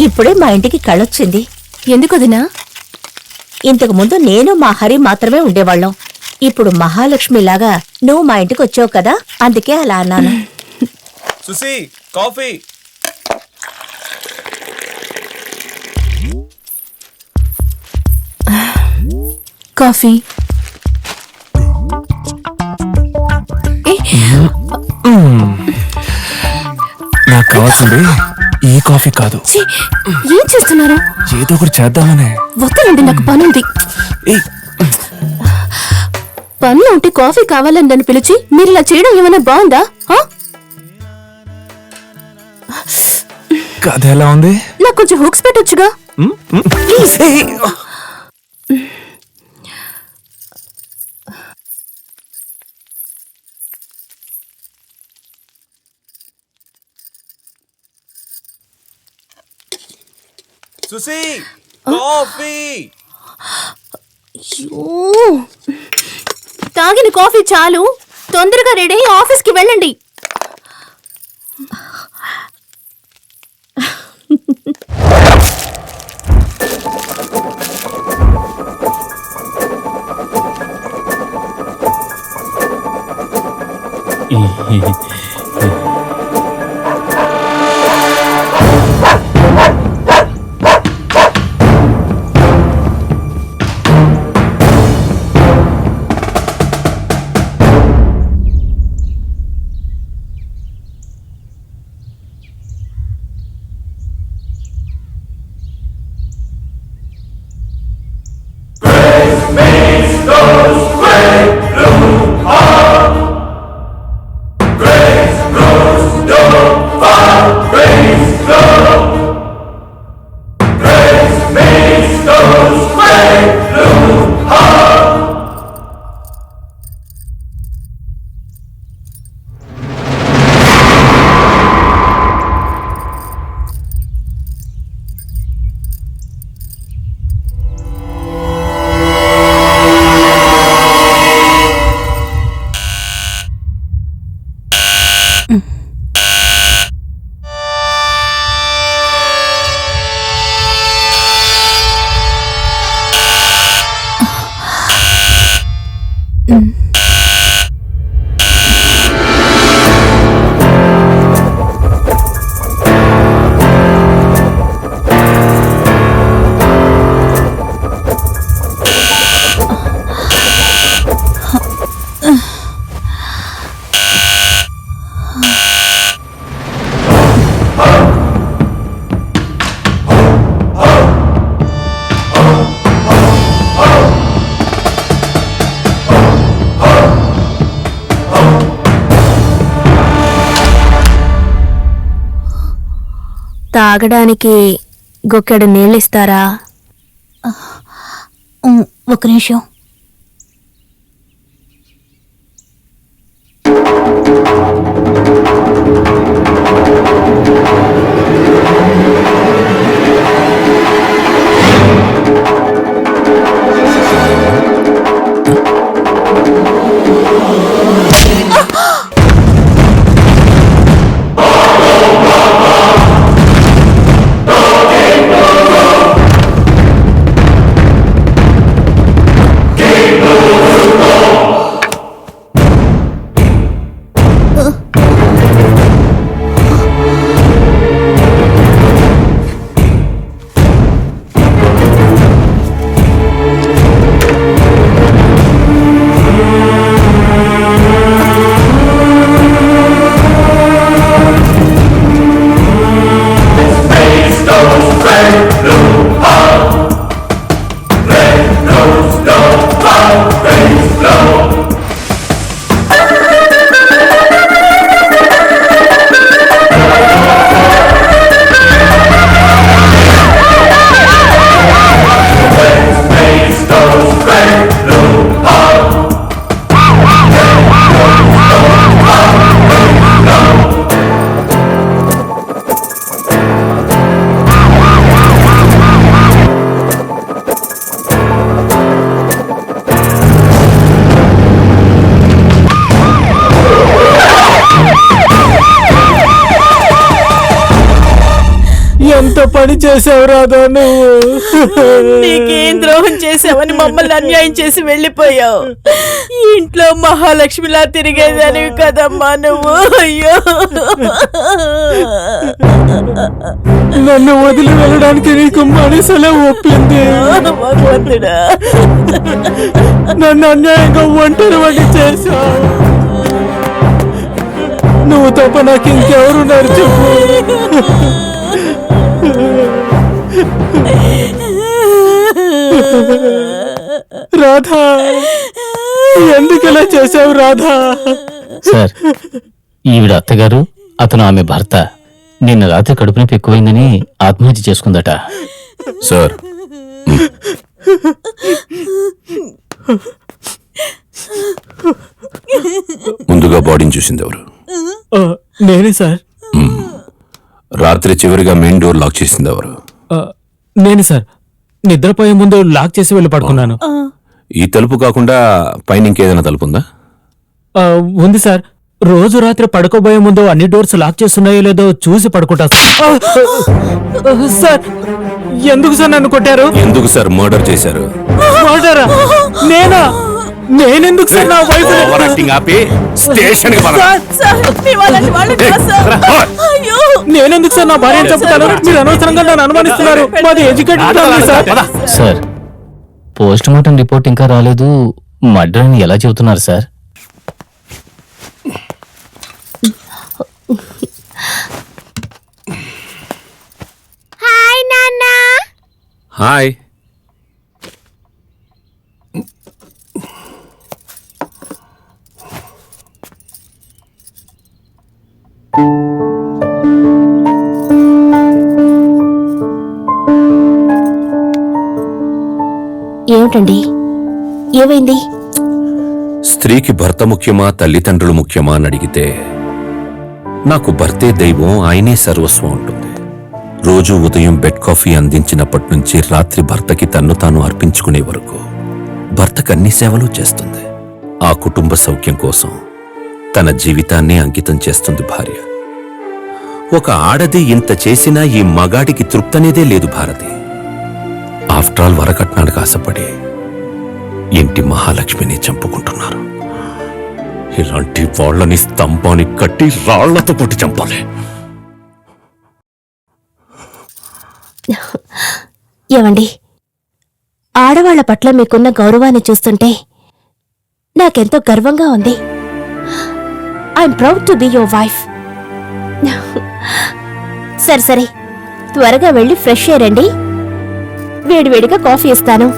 ఇప్పుడే మా ఇంటికి కళొచ్చింది ఎందుకొదినా ఇంతకు ముందు నేను మా హరి మాత్రమే ఉండేవాళ్ళం. ఇప్పుడు మహాలక్ష్మిలాగా నువ్వు మా ఇంటికి వచ్చావు కదా అందుకే అలా అన్నాను. సుసి కాఫీ. కాఫీ. నాకు కావాల్సింది ఈ కాఫీ కాదు. ఏం చేస్తున్నారు? ఏదో ఒకటి చేద్దామనే. వద్దనండి నాకు పనుంది. ఏయ్. పనులు ఉంటే కాఫీ కావాలని నన్ను పిలిచి మీరు ఇలా చేయడం ఏమైనా బాగుందా? కథ ఎలా ఉంది? నాకు కొంచెం హుక్స్ పెట్టొచ్చుగా. ఉమ్, సుసి కాఫీ. అయ్యో. తాగిన కాఫీ చాలు. తొందరగా రెడీ అయ్యి ఆఫీస్కి వెళ్ళండి. Mm. తాగడానికి గొక్కెడు నీళ్ళిస్తారా? ఉమ్, ఒక నిమిషం. ఎంత పని చేసావు రాధా నువ్వు నీకేం ద్రోహం చేసావని మమ్మల్ని అన్యాయం చేసి వెళ్ళిపోయావు. ఇంట్లో మహాలక్ష్మిలా తిరిగేదానివి కదమ్మా నువ్వు. అయ్యో. నన్ను వదిలి వెళ్ళడానికి నీకు మనసులో ఒప్పింది. భగవంతుడా. నన్ను అన్యాయంగా ఒంటరి వంటి చేశావు. నువ్వు తప్ప నాకు ఇంకెవరున్నారు చెప్పు. రాధా ఎందుకు ఇలా చేసావు రాధా? సార్ ఈవిడ అత్తగారు అతను ఆమె భర్త. నిన్న రాత్రి కడుపు నొప్పి ఎక్కువైందని ఆత్మహత్య చేసుకుందట. సార్. ముందుగా బాడీని చూసింది ఎవరు? ఆ, నేనే సార్. రాత్రి చివరిగా మెయిన్ డోర్ లాక్ చేసింది ఎవరు? నేనే సార్. నిద్రపోయే ముందు లాక్ చేసి వెళ్ళి పడుకున్నాను. ఈ తలుపు కాకుండా పైన ఇంకేదైనా తలుపు ఉందా ఉంది సార్. రోజు రాత్రి పడుకోబోయే ముందు అన్ని డోర్స్ లాక్ చేస్తున్నాయో లేదో చూసి పడుకుంటా సార్. ఎందుకు సార్ నన్ను కొట్టారు? ఎందుకు సార్ మర్డర్ చేశారు? కొట్టారా నేనా? నేనెందుకు సార్ నా వైఫ్ ఓవర్ యాక్టింగ్ ఆపి స్టేషన్కి పద. సార్ మీ వాళ్ళని వాళ్ళు ఏయ్, కాదు సార్. అయ్యో. నేనెందుకు సార్ నా భార్యను చంపుతాను? మీరు అనవసరంగా నన్ను అనుమానిస్తున్నారు. మాది educated family sir. Sir post mortem report ఇంకా రాలేదు. మర్డర్ అని ఎలా చెబుతున్నారు సార్? హాయ్. ఏమిటండి ఏమైంది? స్త్రీకి భర్త ముఖ్యమా తల్లిదండ్రులు ముఖ్యమా అని అడిగితే నాకు భర్తే దైవం ఆయనే సర్వస్వం ఉంటుంది రోజు ఉదయం బెడ్ కాఫీ అందించినప్పటి నుంచి రాత్రి భర్తకి తన్ను తాను అర్పించుకునే వరకు భర్తకు అన్ని సేవలు చేస్తుంది. ఆ కుటుంబ సౌఖ్యం కోసం తన జీవితాన్ని అంకితం చేస్తుంది భార్య. ఒక ఆడది ఇంత చేసినా ఈ మగాడికి తృప్తనేదే లేదు భారతి. ఆఫ్టర్ ఆల్ వరకట్నానికి ఆశపడి ఇంటి మహాలక్ష్మిని చంపుకుంటున్నారు. ఇలాంటి వాళ్ళని స్తంభాన్ని కట్టి రాళ్ళతో పట్టి చంపాలి. ఏమండి? ఆడవాళ్ళ పట్ల మీకున్న గౌరవాన్ని చూస్తుంటే నాకెంతో గర్వంగా ఉంది. I'm proud to be your wife సరే సరే. త్వరగా వెళ్ళి ఫ్రెష్ అయ్యండి వేడివేడిగా కాఫీ ఇస్తాను.